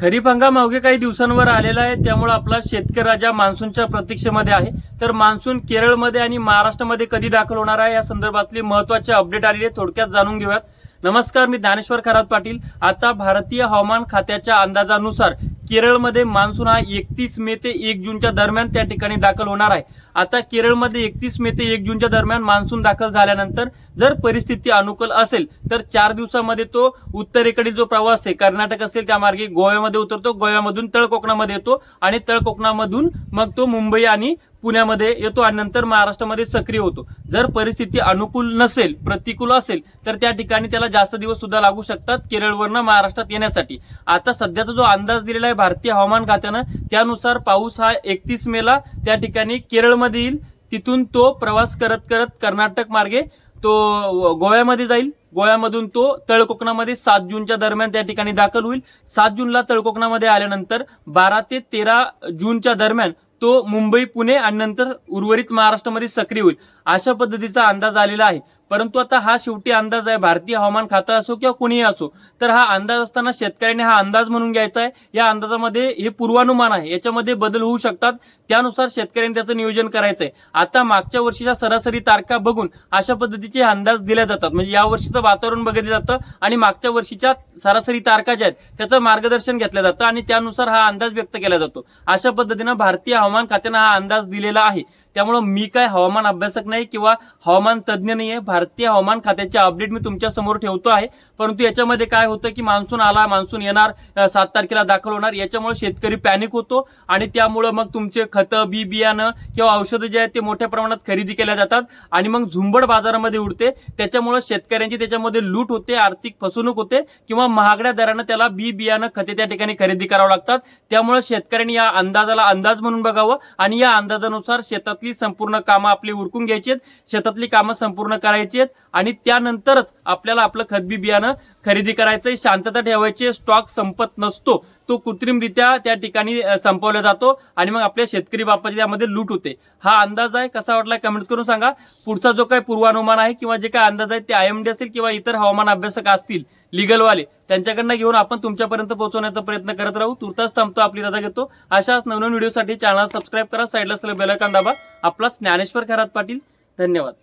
खरीप हंगाम अवघे काही दिवसांवर आलेला आहे. त्यामुळे आपला शेतकरी राजा मान्सूनच्या प्रतीक्षेमध्ये आहे. तर मान्सून केरळमध्ये आणि महाराष्ट्रामध्ये कधी दाखल होणार आहे या संदर्भातली महत्वाची अपडेट आलेली आहे. थोडक्यात जाणून घेऊयात. नमस्कार मी ज्ञानेश्वर खरात पाटील. आता भारतीय हवामान खात्याच्या अंदाजानुसार केरळमध्ये मान्सून हा एकतीस मे ते एक जूनच्या दरम्यान त्या ठिकाणी दाखल होणार आहे. आता केरळमध्ये एकतीस मे ते एक जूनच्या दरम्यान मान्सून दाखल झाल्यानंतर जर परिस्थिती अनुकूल असेल तर चार दिवसामध्ये तो उत्तरेकडील जो प्रवास आहे कर्नाटक असेल त्या मार्गे गोव्यामध्ये उतरतो गोव्यामधून तळ कोकणामध्ये येतो आणि तळ कोकणामधून मग तो मुंबई आणि पुण्यामध्ये येतो आणि नंतर महाराष्ट्रामध्ये सक्रिय होतो. जर परिस्थिती अनुकूल नसेल प्रतिकूल असेल तर त्या ठिकाणी त्याला जास्त दिवस सुद्धा लागू शकतात केरळवरनं महाराष्ट्रात येण्यासाठी. आता सध्याचा जो अंदाज दिलेला आहे भारतीय हवामान खात्यानं त्यानुसार पाऊस हा एकतीस मेला त्या ठिकाणी केरळमध्ये येईल. तिथून तो प्रवास करत करत कर्नाटक मार्गे तो गोव्यामध्ये जाईल. गोव्यामधून तो तळकोकणामध्ये सात जूनच्या दरम्यान त्या ठिकाणी दाखल होईल. सात जूनला तळकोकणामध्ये आल्यानंतर बारा ते तेरा जूनच्या दरम्यान तो मुंबई पुणे आणि नंतर उर्वरित महाराष्ट्रामध्ये सक्रिय होईल. अशा पद्धतीचा अंदाज आलेला आहे. परंतु आता हा शेवटी अंदाज आहे. भारतीय हवामान खातं असो किंवा कोणीही असो तर हा अंदाज असताना शेतकऱ्याने हा अंदाज म्हणून घ्यायचा आहे. या अंदाजामध्ये हे पूर्वानुमान आहे. याच्यामध्ये बदल होऊ शकतात. त्यानुसार शेतकऱ्यांनी त्याचं नियोजन करायचं आहे. आता मागच्या वर्षीच्या सरासरी तारखा बघून अशा पद्धतीचे अंदाज दिल्या जातात. म्हणजे या वर्षीचं वातावरण बघितलं जातं आणि मागच्या वर्षीच्या सरासरी तारखा ज्या आहेत त्याचं मार्गदर्शन घेतलं जातं आणि त्यानुसार हा अंदाज व्यक्त केला जातो. अशा पद्धतीनं भारतीय हवामान खात्यानं हा अंदाज दिलेला आहे. त्यामुळं मी काय हवामान अभ्यासक नाही किंवा हवामान तज्ज्ञ नाही आहे भारतीय हवामान खात्याचे अपडेट मी तुमच्यासमोर ठेवतो आहे. परंतु याच्यामध्ये काय होतं की मान्सून आला मान्सून येणार सात तारखेला दाखल होणार. याच्यामुळे शेतकरी पॅनिक होतो आणि त्यामुळं मग तुमचे खतं बी बियाणं किंवा औषधं जे आहेत ते मोठ्या प्रमाणात खरेदी केल्या जातात आणि मग झुंबड बाजारामध्ये उडते. त्याच्यामुळे शेतकऱ्यांची त्याच्यामध्ये लूट होते आर्थिक फसवणूक होते किंवा महागड्या दरानं त्याला बी बियाणं खते त्या ठिकाणी खरेदी करावं लागतात. त्यामुळे शेतकऱ्यांनी या अंदाजाला अंदाज म्हणून बघावं आणि या अंदाजानुसार शेतातली संपूर्ण कामं आपली उरकून घ्यायची आहेत शेतातली कामं संपूर्ण करायची आहेत आणि त्यानंतरच आपल्याला आपलं खतबी बियाणं खरेदी करायचंय शांतता ठेवायची स्टॉक संपत नसतो. तो कृत्रिमरित्या त्या ठिकाणी संपवला जातो आणि मग आपल्या शेतकरी बापाची त्यामध्ये लूट होते. हा अंदाज आहे कसा वाटला कमेंट्स करून सांगा. पुढचा जो काही पूर्वानुमान आहे किंवा जे काय अंदाज आहे ते आयएमडी असेल किंवा इतर हवामान अभ्यासक असतील लिगलवाले त्यांच्याकडनं घेऊन आपण तुमच्यापर्यंत पोहोचवण्याचा प्रयत्न करत राहू. तुर्तास थांबतो आपली रजा घेतो. अशाच नवनवीन व्हिडिओसाठी चॅनल सबस्क्राईब करा साईडला असलेलं बेलायकॉन दाबा. आपलाच ज्ञानेश्वर खरात पाटील. धन्यवाद.